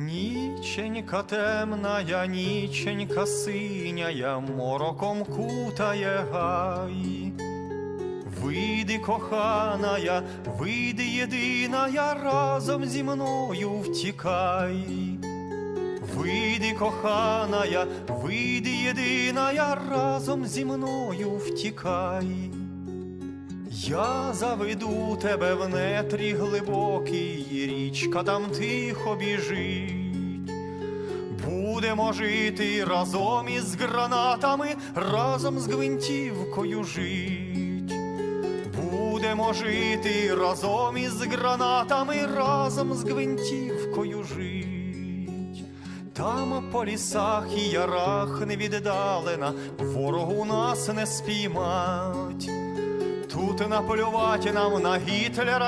Ніченька темная, ніченька синяя, мороком кутає гай. Вийди, коханая, вийди єдиная, разом зі мною втікай. Вийди, коханая, вийди єдиная, разом зі мною втікай. Я заведу тебе в нетрі глибокі, річка там тихо біжить. Будемо жити разом із гранатами, разом з гвинтівкою жить. Будемо жити разом із гранатами, разом з гвинтівкою жить. Там по лісах і ярах невіддалена, ворогу нас не спіймать. Тут наплювати нам на Гітлера